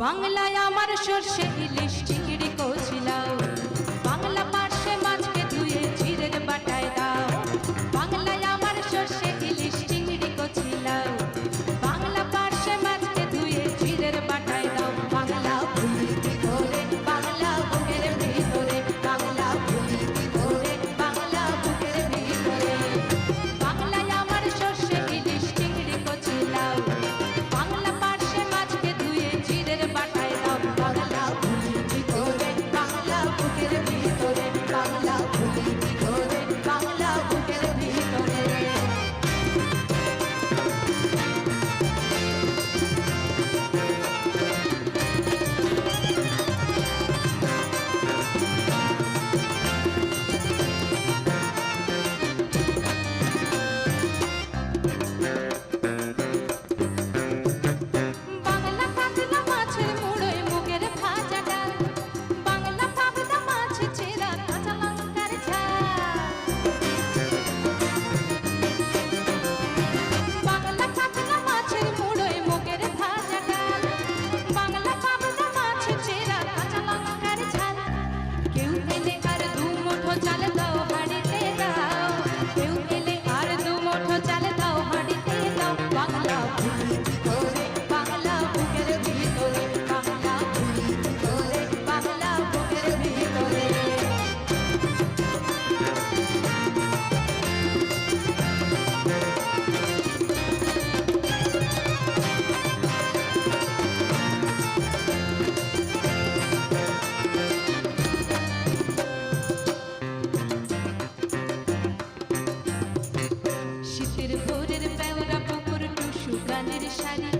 বাংলায় আমার সর্ষে ইলিশ চিংড়ি Anirishani.